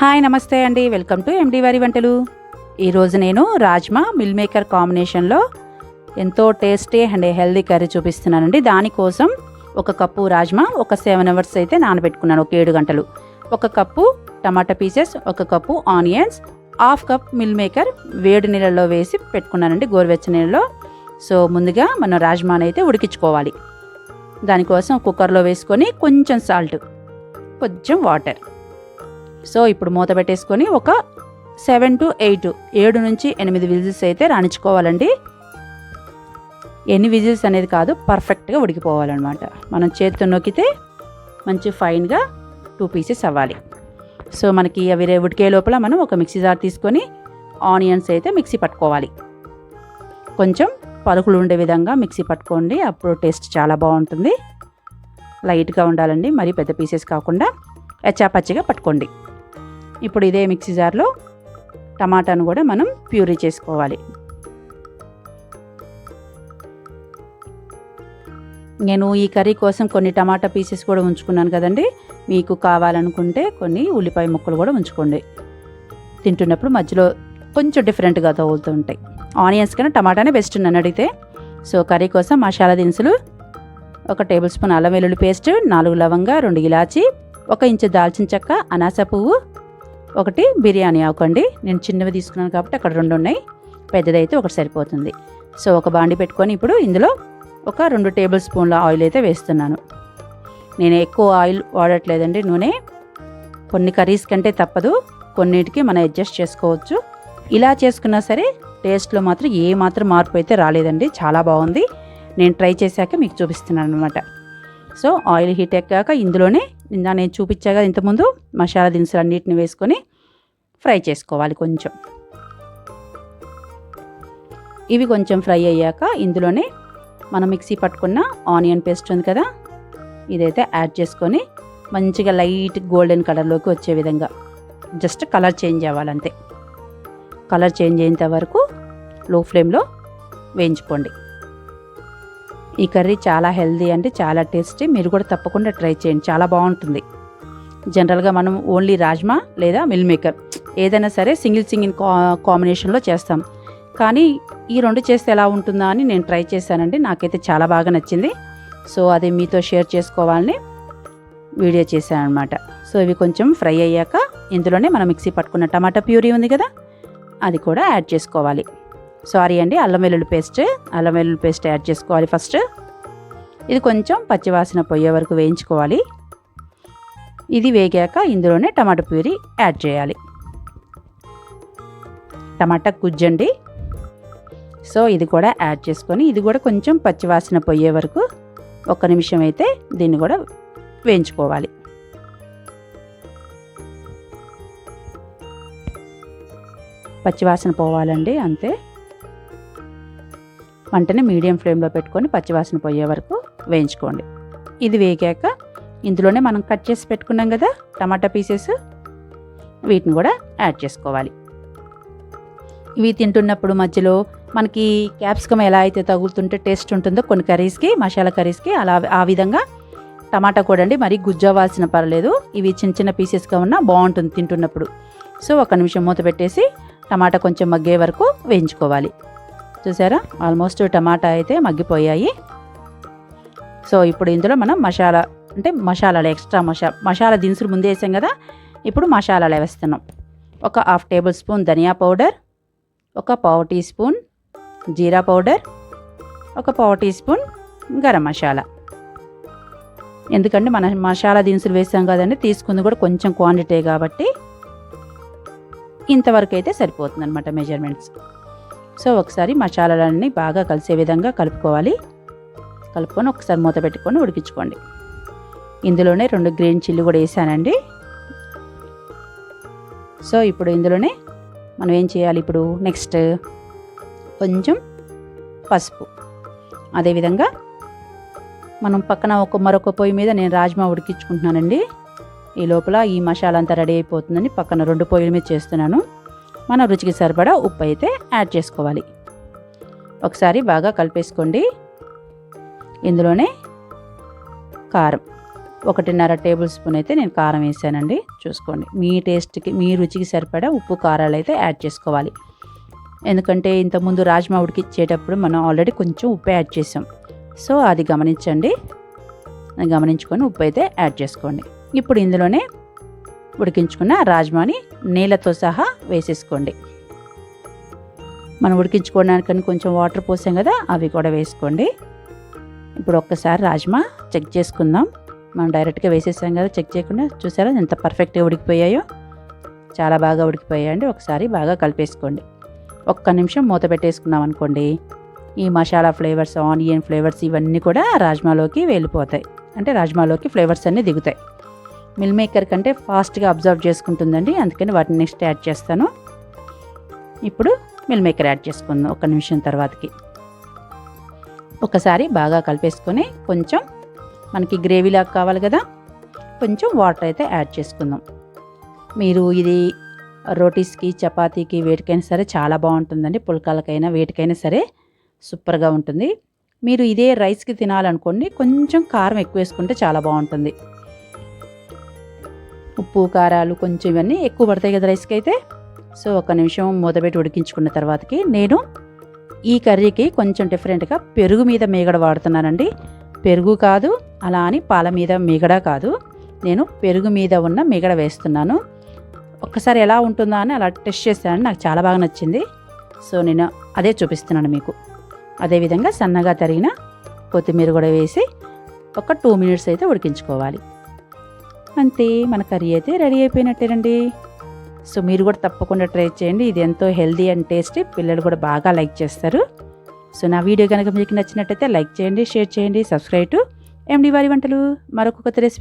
Hi నమస్తే అండి. Welcome to MD వారి వంటలు. ఈరోజు నేను రాజ్మా మిల్ మేకర్ కాంబినేషన్లో ఎంతో టేస్టీ అండ్ హెల్దీ కర్రీ చూపిస్తున్నానండి. దానికోసం ఒక కప్పు రాజ్మా ఒక సెవెన్ అవర్స్ అయితే నానబెట్టుకున్నాను ఒక ఏడు గంటలు. ఒక కప్పు టమాటా పీసెస్ ఒక cup onions half cup meal maker వేడి నీళ్ళలో వేసి పెట్టుకున్నానండి గోరువెచ్చ నీళ్ళలో. సో ముందుగా మనం రాజ్మాని అయితే ఉడికించుకోవాలి. దానికోసం కుక్కర్లో వేసుకొని కొంచెం సాల్ట్ కొంచెం వాటర్ సో ఇప్పుడు మూత పెట్టేసుకొని ఒక సెవెన్ టు ఎయిట్ ఏడు నుంచి ఎనిమిది విజిల్స్ అయితే రాణించుకోవాలండి. ఎన్ని విజిల్స్ అనేది కాదు పర్ఫెక్ట్గా ఉడికిపోవాలన్నమాట. మనం చేతితో నొక్కితే మంచి ఫైన్గా టూ పీసెస్ అవ్వాలి. సో మనకి అవి ఉడికే లోపల మనం ఒక మిక్సీ జార్ తీసుకొని ఆనియన్స్ అయితే మిక్సీ పట్టుకోవాలి. కొంచెం పలుకులు ఉండే విధంగా మిక్సీ పట్టుకోండి అప్పుడు టేస్ట్ చాలా బాగుంటుంది. లైట్గా ఉండాలండి మరి పెద్ద పీసెస్ కాకుండా ఎచ్చాపచ్చిగా పట్టుకోండి. ఇప్పుడు ఇదే మిక్సీ జార్లో టమాటాను కూడా మనం ప్యూరీ చేసుకోవాలి. నేను ఈ కర్రీ కోసం కొన్ని టమాటా పీసెస్ కూడా ఉంచుకున్నాను కదండి. మీకు కావాలనుకుంటే కొన్ని ఉల్లిపాయ ముక్కలు కూడా ఉంచుకోండి. తింటున్నప్పుడు మధ్యలో కొంచెం డిఫరెంట్గా తగులుతూ ఉంటాయి. ఆనియన్స్ కన్నా టమాటానే బెస్ట్ నన్ను అడిగితే. సో కర్రీ కోసం మసాలా దినుసులు ఒక టేబుల్ స్పూన్ అల్లం వెల్లుల్లి పేస్ట్ నాలుగు లవంగా రెండు ఇలాచి ఒక ఇంచు దాల్చిన చెక్క అనాస పువ్వు ఒకటి బిర్యానీ ఆకండి నేను చిన్నవి తీసుకున్నాను కాబట్టి అక్కడ రెండు ఉన్నాయి. పెద్దదైతే ఒకటి సరిపోతుంది. సో ఒక బాండి పెట్టుకొని ఇప్పుడు ఇందులో ఒక రెండు టేబుల్ స్పూన్ల ఆయిల్ అయితే వేస్తున్నాను. నేను ఎక్కువ ఆయిల్ వాడట్లేదండి నూనె. కొన్ని కర్రీస్ కంటే తప్పదు. కొన్నిటికి మనం అడ్జస్ట్ చేసుకోవచ్చు. ఇలా చేసుకున్నా సరే టేస్ట్లో మాత్రం ఏ మాత్రం మార్పు అయితే రాలేదండి. చాలా బాగుంది. నేను ట్రై చేశాక మీకు చూపిస్తున్నాను అనమాట సో ఆయిల్ హీట్ ఎక్కాక ఇందులోనే నిన్న నేను చూపించాగా ఇంతకుముందు మసాలా దినుసులు అన్నిటిని వేసుకొని ఫ్రై చేసుకోవాలి కొంచెం. ఇవి కొంచెం ఫ్రై అయ్యాక ఇందులోనే మనం మిక్సీ పట్టుకున్న ఆనియన్ పేస్ట్ ఉంది కదా ఇదైతే యాడ్ చేసుకొని మంచిగా లైట్ గోల్డెన్ కలర్లోకి వచ్చే విధంగా జస్ట్ కలర్ చేంజ్ అవ్వాలంతే. కలర్ చేంజ్ అయ్యేంత వరకు లో ఫ్లేమ్లో వేయించుకోండి. ఈ కర్రీ చాలా హెల్దీ అంటే చాలా టేస్టీ. మీరు కూడా తప్పకుండా ట్రై చేయండి చాలా బాగుంటుంది. జనరల్గా మనం ఓన్లీ రాజ్మా లేదా మిల్ మేకర్ ఏదైనా సరే సింగిల్ సింగిల్ కా కాంబినేషన్లో చేస్తాం. కానీ ఈ రెండు చేస్తే ఎలా ఉంటుందా అని నేను ట్రై చేశానండి నాకైతే చాలా బాగా నచ్చింది. సో అది మీతో షేర్ చేసుకోవాలని వీడియో చేశాను అనమాట సో ఇవి కొంచెం ఫ్రై అయ్యాక ఇందులోనే మనం మిక్సీ పట్టుకున్న టమాటా ప్యూరీ ఉంది కదా అది కూడా యాడ్ చేసుకోవాలి. సారీ అండి అల్లం వెల్లుల్లి పేస్ట్. అల్లం వెల్లుల్లి పేస్ట్ యాడ్ చేసుకోవాలి ఫస్ట్. ఇది కొంచెం పచ్చివాసన పోయే వరకు వేయించుకోవాలి. ఇది వేగాక ఇందులోనే టమాటా ప్యూరీ యాడ్ చేయాలి. టమాటా గుజ్జండి సో ఇది కూడా యాడ్ చేసుకొని ఇది కూడా కొంచెం పచ్చివాసన పోయే వరకు ఒక నిమిషం అయితే దీన్ని కూడా వేయించుకోవాలి. పచ్చివాసన పోవాలండి అంతే. వంటని మీడియం ఫ్లేమ్లో పెట్టుకొని పచ్చివాసన పోయే వరకు వేయించుకోండి. ఇది వేగాక ఇందులోనే మనం కట్ చేసి పెట్టుకున్నాం కదా టమాటా పీసెస్ వీటిని కూడా యాడ్ చేసుకోవాలి. ఇవి తింటున్నప్పుడు మధ్యలో మనకి క్యాప్సికమ్ ఎలా అయితే తగులుతుంటే టేస్ట్ ఉంటుందో కొన్ని కర్రీస్కి మసాలా కర్రీస్కి అలా ఆ విధంగా టమాటా కూడా అండి మరీ గుజ్జవ్వాల్సిన పర్లేదు. ఇవి చిన్న చిన్న పీసెస్గా ఉన్నా బాగుంటుంది తింటున్నప్పుడు. సో ఒక నిమిషం మూత పెట్టేసి టమాటా కొంచెం మగ్గే వరకు వేయించుకోవాలి. చూసారా? ఆల్మోస్ట్ టమాటా అయితే మగ్గిపోయాయి. సో ఇప్పుడు ఇందులో మనం మసాలా అంటే మసాలాలు ఎక్స్ట్రా మసా మసాలా దినుసులు ముందే వేసాం కదా? ఇప్పుడు మసాలాలు వేస్తున్నాం. ఒక హాఫ్ టేబుల్ స్పూన్ ధనియా పౌడర్ ఒక పావు టీ స్పూన్ జీరా పౌడర్ ఒక పావు టీ స్పూన్ గరం మసాలా. ఎందుకంటే మన మసాలా దినుసులు వేసాం కదండి తీసుకుంది కూడా కొంచెం క్వాంటిటీ కాబట్టి ఇంతవరకు అయితే సరిపోతుంది అనమాట మెజర్మెంట్స్ సో ఒకసారి మసాలాలన్నీ బాగా కలిసే విధంగా కలుపుకోవాలి. కలుపుకొని ఒకసారి మూత పెట్టుకొని ఉడికించుకోండి. ఇందులోనే రెండు గ్రీన్ చిల్లీ కూడా వేసానండి. సో ఇప్పుడు ఇందులోనే మనం ఏం చేయాలి ఇప్పుడు? నెక్స్ట్ కొంచెం పసుపు. అదేవిధంగా మనం పక్కన ఒక మరొక పొయ్యి మీద నేను రాజ్మా ఉడికించుకుంటున్నానండి. ఈ లోపల ఈ మసాలా అంతా రెడీ అయిపోతుందని పక్కన రెండు పొయ్యిల మీద చేస్తున్నాను. మన రుచికి సరిపడా ఉప్పు అయితే యాడ్ చేసుకోవాలి. ఒకసారి బాగా కలిపేసుకోండి. ఇందులోనే కారం. ఒకటిన్నర టేబుల్ స్పూన్ అయితే నేను కారం వేసానండి. చూసుకోండి. మీ టేస్ట్కి మీ రుచికి సరిపడా ఉప్పు కారాలు అయితే యాడ్ చేసుకోవాలి. ఎందుకంటే ఇంతకుముందు రాజ్మా ఉడికిచ్చేటప్పుడు మనం ఆల్రెడీ కొంచెం ఉప్పు యాడ్ చేసాం. సో అది గమనించండి. గమనించుకొని ఉప్పు అయితే యాడ్ చేసుకోండి. ఇప్పుడు ఇందులోనే ఉడికించుకున్న రాజ్మాని నీళ్ళతో సహా వేసేసుకోండి. మనం ఉడికించుకోవడానికని కొంచెం వాటర్ పోసాం కదా అవి కూడా వేసుకోండి. ఇప్పుడు ఒక్కసారి రాజ్మా చెక్ చేసుకుందాం. మనం డైరెక్ట్గా వేసేసాం కదా చెక్ చేయకుండా చూసారా ఎంత పర్ఫెక్ట్గా ఉడికిపోయాయో? చాలా బాగా ఉడికిపోయాయండి. ఒకసారి బాగా కలిపేసుకోండి. ఒక్క నిమిషం మూత పెట్టేసుకున్నాం అనుకోండి ఈ మసాలా ఫ్లేవర్స్ ఆనియన్ ఫ్లేవర్స్ ఇవన్నీ కూడా రాజ్మాలోకి వెళ్ళిపోతాయి అంటే రాజ్మాలోకి ఫ్లేవర్స్ అన్నీ దిగుతాయి. మిల్ మేకర్ కంటే ఫాస్ట్గా అబ్జర్వ్ చేసుకుంటుందండి. అందుకని వాటిని నెక్స్ట్ యాడ్ చేస్తాను. ఇప్పుడు మిల్ మేకర్ యాడ్ చేసుకుందాం ఒక నిమిషం తర్వాతకి. ఒకసారి బాగా కలిపేసుకొని కొంచెం మనకి గ్రేవీలాగా కావాలి కదా కొంచెం వాటర్ అయితే యాడ్ చేసుకుందాం. మీరు ఇది రోటీస్కి చపాతీకి వేటికైనా సరే చాలా బాగుంటుందండి. పుల్కాలకైనా వేటికైనా సరే సూపర్గా ఉంటుంది. మీరు ఇదే రైస్కి తినాలనుకోండి కొంచెం కారం ఎక్కువ వేసుకుంటే చాలా బాగుంటుంది. ఉప్పు కారాలు కొంచెం ఇవన్నీ ఎక్కువ పడతాయి కదా రైస్కి అయితే. సో ఒక నిమిషం మూతపెట్టి ఉడికించుకున్న తర్వాతకి నేను ఈ కర్రీకి కొంచెం డిఫరెంట్గా పెరుగు మీద మీగడ వాడుతున్నానండి. పెరుగు కాదు అలా అని పాల మీద మీగడ కాదు. నేను పెరుగు మీద ఉన్న మీగడ వేస్తున్నాను. ఒక్కసారి ఎలా ఉంటుందా అని అలా టెస్ట్ చేశాను నాకు చాలా బాగా నచ్చింది. సో నేను అదే చూపిస్తున్నాను మీకు. అదేవిధంగా సన్నగా తరిగిన కొత్తిమీర కూడా వేసి ఒక టూ మినిట్స్ అయితే ఉడికించుకోవాలి. అంతే మన కర్రీ అయితే రెడీ అయిపోయినట్టేనండి. సో మీరు కూడా తప్పకుండా ట్రై చేయండి. ఇది ఎంతో హెల్దీ అండ్ టేస్టీ. పిల్లలు కూడా బాగా లైక్ చేస్తారు. సో నా వీడియో కనుక మీకు నచ్చినట్టయితే లైక్ చేయండి షేర్ చేయండి సబ్స్క్రైబ్ టు ఎండి వారి వంటలు. మరొక కొత్త రెసిపీ